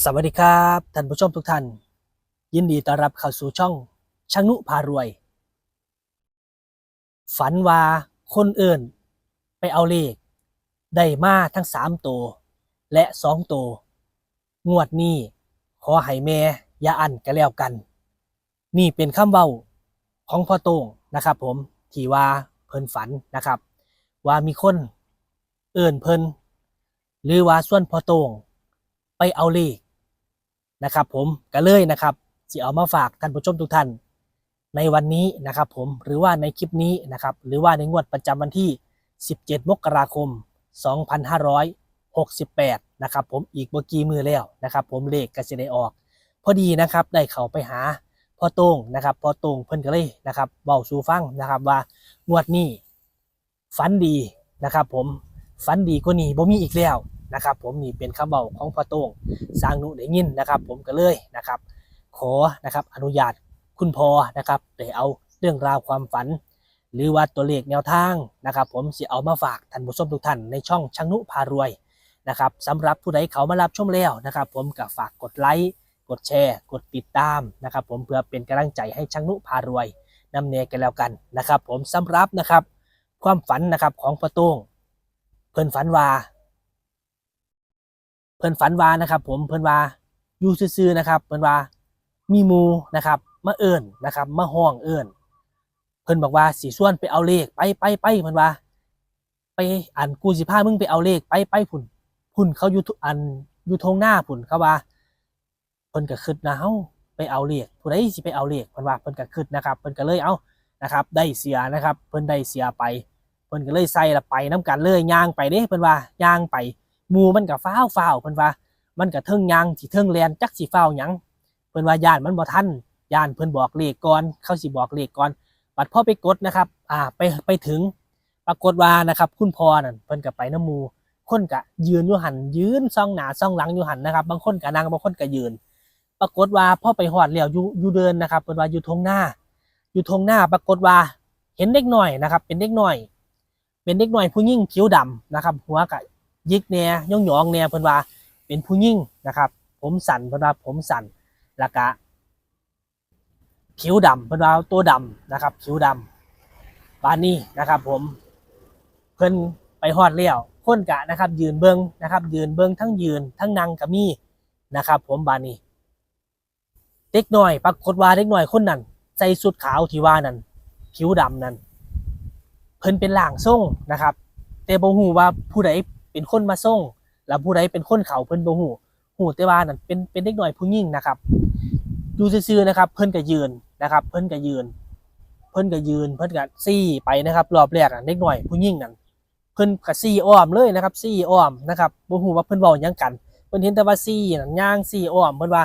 สวัสดีครับท่านผู้ชมทุกท่าน ยินดีต้อนรับเข้าสู่ช่องช่างนุพารวย ฝันว่าคนอื่นไปเอาเลข ได้มาทั้งสามตัว และสองตัว งวดนี้ขอให้แม่อย่าอันกันแล้วกัน นี่เป็นคำเว้าของพ่อโต้งนะครับ ผมที่ว่าเพิ่นฝันนะครับ ว่ามีคนเอื่นเพิ่นหรือว่าส่วนพ่อโต้งไปเอาเลข นะครับผมก็เลยนะครับจะเอามาฝากท่านผู้ชมทุกท่าน ในวันนี้นะครับผมหรือว่าในคลิปนี้นะครับหรือว่าในงวดประจำวันที่ 17 มกราคม 2568 นะครับผมอีกเมื่อกี้มือแล้วนะครับผมเลขก็จะได้ออก พอดีนะครับได้เข้าไปหาพ่อโต้งนะครับพ่อโต้งเพิ่นก็เลยนะครับเบาสู่ฟังนะครับว่างวดนี้ฝันดีนะครับผมฝันดีกว่านี้บ่มีอีกแล้ว นะครับ ผมนี่เป็นคำเบาของพ่อโต้งสร้างหนุได้ยินนะครับ ผมก็เลยนะครับ ขอนะครับอนุญาตคุณพ่อนะครับได้เอาเรื่องราวความฝัน หรือว่าตัวเลขแนวทางนะครับ ผมสิเอามาฝากท่านผู้ชมทุกท่านในช่องช่างนุพารวยนะครับสำหรับผู้ใดเขามารับชมแล้วนะครับ ผมก็ฝากกดไลค์กดแชร์ กดติดตามนะครับ ผมเพื่อเป็นกำลังใจให้ช่างนุพารวยนำเนยกันแล้วกันนะครับ ผมสำหรับนะครับ ความฝันนะครับของพ่อโต้งเพิ่นฝันว่า พิ่นฝันว่านะครับ ผมเพิ่นว่าอยู่ซื่อๆนะครับ เพิ่นว่ามีมูนะครับมาเอิ้นะครับมาห้องเอิ้นเพิ่นบอกว่าสีส่วนไปเอาเลขไปไปไปเพิ่นว่า ไปอันกูสิพามึงไปเอาเลขไปไปพุ่นพุ่นเขาอยู่อันอยู่ทงหน้าพุ่นเขาว่าเพิ่นก็คิดนะเฮาไปเอาเลขผู้ใดสิไปเอาเลขเพิ่นว่าเพิ่นก็คิดนะครับ เพิ่นก็เลยเอานะครับ ได้เสียนะครับ เพิ่นได้เสียไป เพิ่นก็เลยใส่ละไปน้กันเลยย่างไปเด้เพิ่นว่าย่างไป หมูมันก็ฟ้าวฟ้าวเพิ่นว่า มันก็เทิงยางสิเทิงแลนจักสิฟ้าวหยังเพิ่นว่าย่านมันบ่ทันย่านเพิ่นบอกเลขก่อนเขาสิบอกเลขก่อนบัดพอไปกดนะครับ อ่าไปไปถึง ปรากฏว่านะครับ คุณพ่อนั่นเพิ่นก็ไปน้ำมูคนก็ยืนอยู่หันยืนซ่องหน้าซ่องหลังอยู่หันนะครับ บางคนก็นั่งบางคนก็ยืน ปรากฏว่าพอไปฮอดแล้วอยู่อยู่เดินนะครับเพิ่นว่าอยู่ทงหน้า อยู่ทงหน้าปรากฏว่าเห็นเด็กหน่อยนะครับ เป็นเด็กหน่อย เป็นเด็กหน่อยผู้หญิงผิวดำนะครับ หัวก็ ยิกแหน่ยย่องหยองๆแหน่เพิ่นว่าเป็นผู้หญิงนะครับ ผมสั่นเพิ่นว่าผมสั่นแล้วก็ผิวดำเพิ่นว่าตัวดำนะครับผิวดำบานนี้นะครับ ผมเพิ่นไปฮอดเลี้ยวคนกะนะครับ ยืนเบิงนะครับ ยืนเบิงทั้งยืนทั้งนั่งก็มีนะครับ ผมบานนี้เด็กหน่อยปรากฏว่าเด็กหน่อยคนนั้นใส่สุดขาวที่ว่านั่นผิวดำนั่นเพิ่นเป็นหล่างทรงนะครับ แต่บ่ฮู้ว่าผู้ใด เป็นคนมาส่งแล้วผู้ใดเป็นคนเขาเพิ่นบ่ฮู้ฮู้แต่ว่านั่นเป็นเป็นเด็กหน้อยผู้หญิงนะครับดูซื่อๆนะครับ เพิ่นก็ยืนนะครับ เพิ่นก็ยืน เพิ่นก็ยืน เพิ่นก็ซี่ไปนะครับ รอบแรกอะเด็กหน้อยผู้หญิงนั่นเพิ่นก็ซี่อ้อมเลยนะครับ ซี่อ้อมนะครับบ่ฮู้ว่าเพิ่นเว้าหยังกัน เพิ่นเห็นแต่ว่าซี่นั่นย่างซี่อ้อมเพิ่นว่า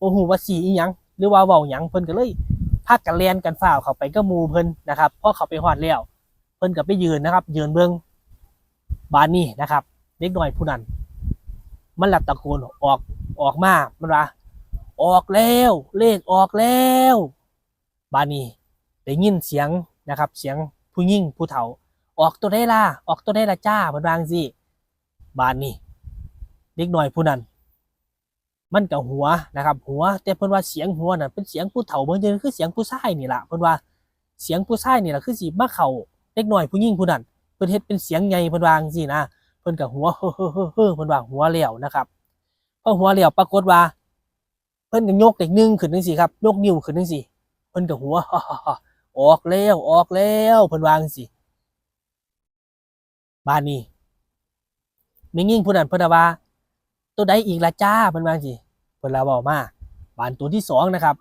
บ่ฮู้ว่าซี่อีหยังหรือว่าเว้าหยังเพิ่นก็เลยพากันแลนกันฟ้าวเข้าไปกับหมู่เพิ่นนะครับพอเข้าไปฮอดแล้ว เพิ่นก็ไปยืนนะครับ ยืนเบิ่งบานนี้นะครับ เด็กน้อยผู้นั้น มันหลับตะโกนออกออกมามันว่าออกแล้ว เลขออกแล้ว บานี้ได้ยินเสียงนะครับ เสียงผู้หญิงผู้เฒ่า ออกตัวได้ล่ะออกตัวได้ละจ้ามันวางสิบานนี้เด็กน้อยผู้นั้นมันกับหัวนะครับ หัวแต่เพิ่นว่าเสียงหัวน่ะเป็นเสียงผู้เฒ่าเบิ่งเจอคือเสียงผู้ชายนี่ล่ะเพิ่นว่าเสียงผู้ชายนี่ล่ะคือสิมาเข้าเด็กน้อยผู้หญิงผู้นั้นเพิ่นเฮ็ดเป็นเสียงใหญ่เพิ่นว่าจังซี่นะ เพิ่นกับหัวเฮ้อเฮ้อเฮ้อเพิ่นว่าหัวเหลี่ยวนะครับพอหัวเหลี่ยวปรากฏว่า เพิ่นก็ยกเด็กหนึ่งขึ้นจังซี่ครับยกนิ้วขึ้นจังซี่เพิ่นกับหัวออกแล้วออกแล้วเพิ่นว่าจังซี่บ้านนี้มียิ่งผู้นั้นเพิ่นว่า ตัวใดอีกละจ้าเพิ่นว่าจังซี่เพิ่นละเว้ามาบ้านตัวที่สองนะครับ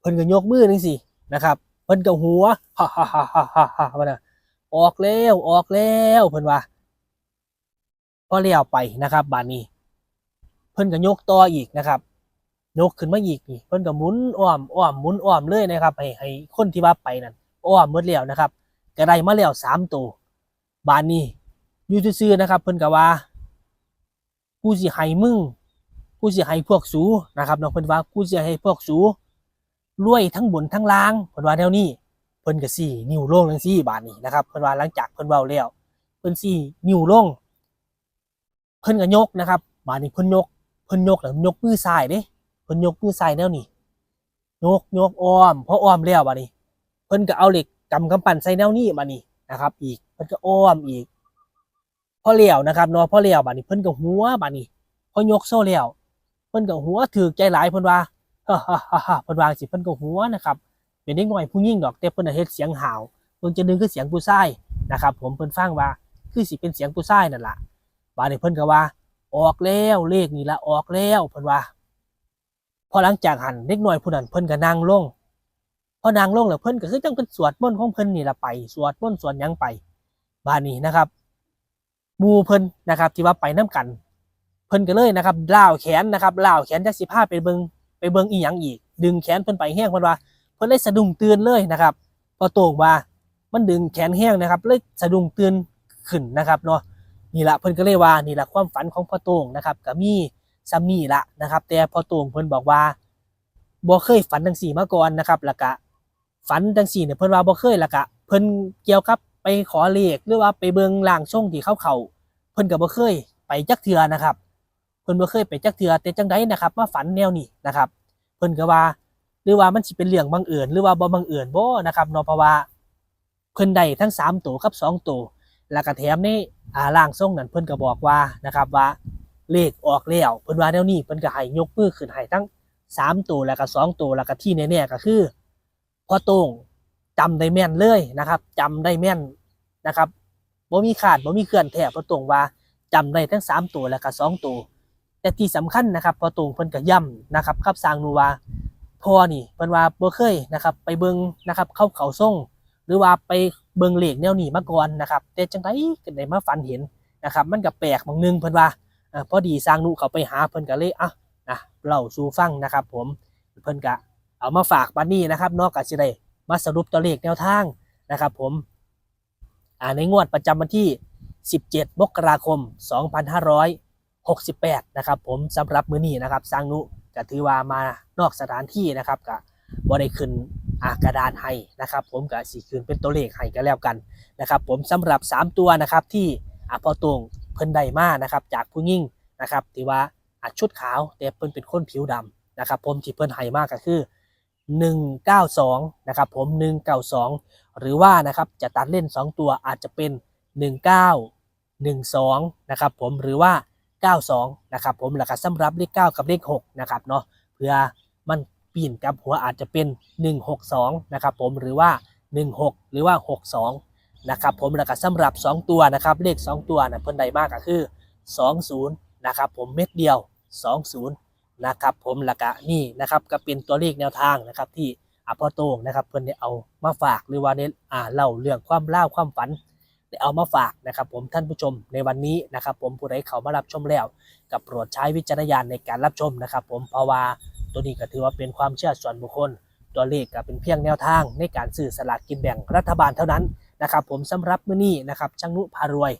เพิ่นก็ยกมือจังซี่นะครับ เพิ่นก็หัวฮ่าฮ่าฮ่าฮ่าฮ่าฮ่าว่าน่ะออกแล้วออกแล้วเพิ่นว่า พอเลี้ยวไปนะครับบานนี้ เพิ่นก็ยกต่ออีกนะครับยกขึ้นมาอีกนี่เพิ่นก็หมุนอ้อมอ้อมหมุนอ้อมเลยนะครับ ให้ให้คนที่ว่าไปนั่นอ้อมหมดแล้วนะครับก็ได้มาแล้วสามตัวบานนี้อยู่ซื่อๆนะครับ เพิ่นก็ว่ากูสิให้มึงกูสิให้พวกสูนะครับเนาะเพิ่นว่ากูสิให้พวกสูรวยทั้งบนทั้งล่างเพิ่นว่าแนวนี้เพิ่นก็สี่นิ้วลงจังซี่บาดนี้นะครับเพิ่นว่าหลังจากเพิ่นเว้าแล้วเพิ่นสี่นิ้วลง เพิ่นก็ยกนะครับบาดนี้เพิ่นยกเพิ่นยกแล้วยกมือซ้ายเด้เพิ่นยกมือซ้ายแนวนี้ยกยกอ้อมพออ้อมแล้วบัดนี้ เพิ่นก็เอาเหล็กกำกำปั้นใส่แนวนี้บัดนี้นะครับ อีกเพิ่นก็อ้อมอีกพอเลี้ยวนะครับเนาะพอเลี้ยวบัดนี้เพิ่นก็หัวบัดนี้พอยกโซ่แล้วเพิ่นก็หัวถือใจหลายเพิ่นว่าฮ่าฮ่าฮ่าเพิ่นว่าสิเพิ่นก็หัวนะครับเป็นเด็กน้อยผู้หญิงดอกแต่เพิ่นเฮ็ดเสียงห่าวเพิ่นจะนึงคือเสียงผู้ชายนะครับ ผมเพิ่นฟังว่าคือสิเป็นเสียงผู้ชายนั่นล่ะ บาดนี้เพิ่นก็ว่า ออกแล้วเลขนี่ละออกแล้วเพิ่นว่า พอหลังจากหันเด็กน้อยผู้นั้นเพิ่นก็นั่งลงพอนั่งลงแล้วเพิ่นก็คือจังเพิ่นสวดมนต์ของเพิ่นนี่ละไป สวดมนต์สวดยังไปบาดนี้นะครับมูเพิ่นนะครับที่ว่าไปนํกัน เพิ่นก็เลยนะครับล่าวแขนนะครับล่าวแขนจักสิพาไปเบิงไปเบิงอีหยังอีก ดึงแขนเพิ่นไปแห้งเพิ่นว่า เพิ่นเลยสะดุ้งตื่นเลยนะครับพอโต่งว่ามันดึงแขนแห้งนะครับ เลยสะดุ้งตื่นขึ้นนะครับเนาะ นี่ละเพิ่นก็เลยว่านี่ละความฝันของพ่อโต่งนะครับก็มีซ้ำนี่ละนะครับ แต่พ่อโต่งเพิ่นบอกว่าบ่เคยฝันจังสี่มาก่อนนะครับแล้วก็ฝันจังสี่เนี่ยเพิ่นว่าบ่เคยแล้วก็เพิ่นเกี่ยวกับไปขอเลขหรือว่าไปเบิ่งล่างช่องที่เขาเขาเพิ่นก็บ่เคยไปจักเทือนะครับ เพิ่นบ่เคยไปจักเทือแต่จังไดนะครับมาฝันแนวนี้นะครับ เพิ่นก็ว่าหรือว่ามันสิเป็นเรื่องบังเอิญหรือว่าบ่บังเอิญบ่นะครับเนาะเพราะว่าเพิ่นได้ทั้งสามตัวกับสองตัว แล้วก็แถมนอ่าล่างทรงนั้นเพิ่นก็บอกว่านะครับว่าเลขออกแล้วเพิ่นว่าแนวนี้เพิ่นก็ให้ยกมือขึ้นให้ทั้งสามตัวแล้วก็สองตัวแล้วก็ที่แน่ๆก็คือพอต้งจำได้แม่นเลยนะครับจำได้แม่นนะครับบ่มีขาดบ่มีเคลื่อนแถบพอต้งว่าจำได้ทั้งสามตัวแล้วก็สองตัวแต่ที่สำคัญนะครับ พอต้งเพิ่นก็ย้ำนะครับกับสร้างนูว่าพอนี่เพิ่นว่าบ่เคยนะครับ ไปเบิ่งนะครับเข้าเขาส่งหรือว่าไป เบิ่งเลขแนวนี้มาก่อนนะครับแต่จังไดก็ได้มาฝันเห็นนะครับ มันก็แปลกบางนึงเพิ่นว่าอพอดีสร้างนุเขาไปหาเพิ่นก็เลยอะนะเล่าสู่ฟังนะครับ ผมเพิ่นก็เอามาฝากบัดนี้นะครับนอกจากสิได้มาสรุปตัวเลขแนวทางนะครับ ผมอ่าในงวดประจำวันที่ 17 มกราคม 2568 นะครับ ผมสำหรับมื้อนี้นะครับสร้างนุก็ถือว่ามานอกสถานที่นะครับก็บ่ได้ขึ้นากระดานให้นะครับ ผมก็สิขึ้นเป็นตัวเลขให้ก็แล้วกันนะครับ ผมสำหรับ 3 ตัวนะครับที่อพอตรงเพิ่นได้มานะครับ จากผู้ยิ่งนะครับที่ว่าอาชุดขาวแต่เพิ่นเป็นคนผิวดำนะครับ ผมที่เพิ่นให้มากก็คือ 192นะครับผม 192 หรือว่านะครับจะตัดเล่น 2 ตัวอาจจะเป็น 19 12นะครับผมหรือว่า 92นะครับผมแล้วก็สำหรับเลข 9 กับเลข6นะครับเนาะเพื่อมัน ปีนกับหัวอาจจะเป็น 162 นะครับผมหรือว่า 16 หรือว่า 62 นะครับผมแล้วก็สำหรับ 2 ตัวนะครับเลข 2 ตัวนะเพิ่นใดมากก็คือ 20 นะครับผมเม็ดเดียว 20 นะครับผมแล้วก็นี่นะครับก็เป็นตัวเลขแนวทางนะครับที่อภอโตงนะครับเพิ่นได้เอามาฝากหรือว่าได้อ่าเล่าเรื่องความเล่าความฝันได้เอามาฝากนะครับผมท่านผู้ชมในวันนี้นะครับผมผู้ใดเขามารับชมแล้วกับโปรดใช้วิจารณญาณในการรับชมนะครับผมเพราะว่า ตัวนี้ก็ถือว่าเป็นความเชื่อส่วนบุคคล ตัวเลขก็เป็นเพียงแนวทางในการซื้อสลากกินแบ่งรัฐบาลเท่านั้นนะครับ ผมสำหรับมื้อนี้นะครับช่างนุพารวย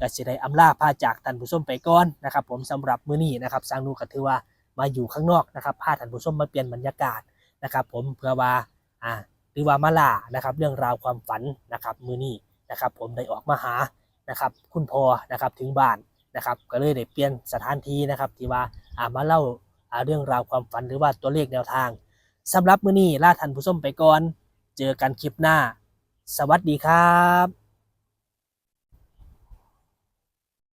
ก็สิได้อำลาพาจากท่านผู้ชมไปก่อนนะครับ ผมสำหรับมื้อนี้นะครับช่างนุก็ถือว่ามาอยู่ข้างนอกนะครับพาท่านผู้ชมมาเปลี่ยนบรรยากาศนะครับ ผมเพื่อว่าอ่าหรือว่ามาล่านะครับ เรื่องราวความฝันนะครับมื้อนี้นะครับ ผมได้ออกมาหานะครับ คุณพ่อนะครับถึงบ้านนะครับ ก็เลยได้เปลี่ยนสถานที่นะครับ ที่ว่าอ่ามาเล่า เรื่องราวความฝันหรือว่าตัวเลขแนวทางสำหรับมื้อนี้ลาทันผู้ชมไปก่อน เจอกันคลิปหน้า สวัสดีครับ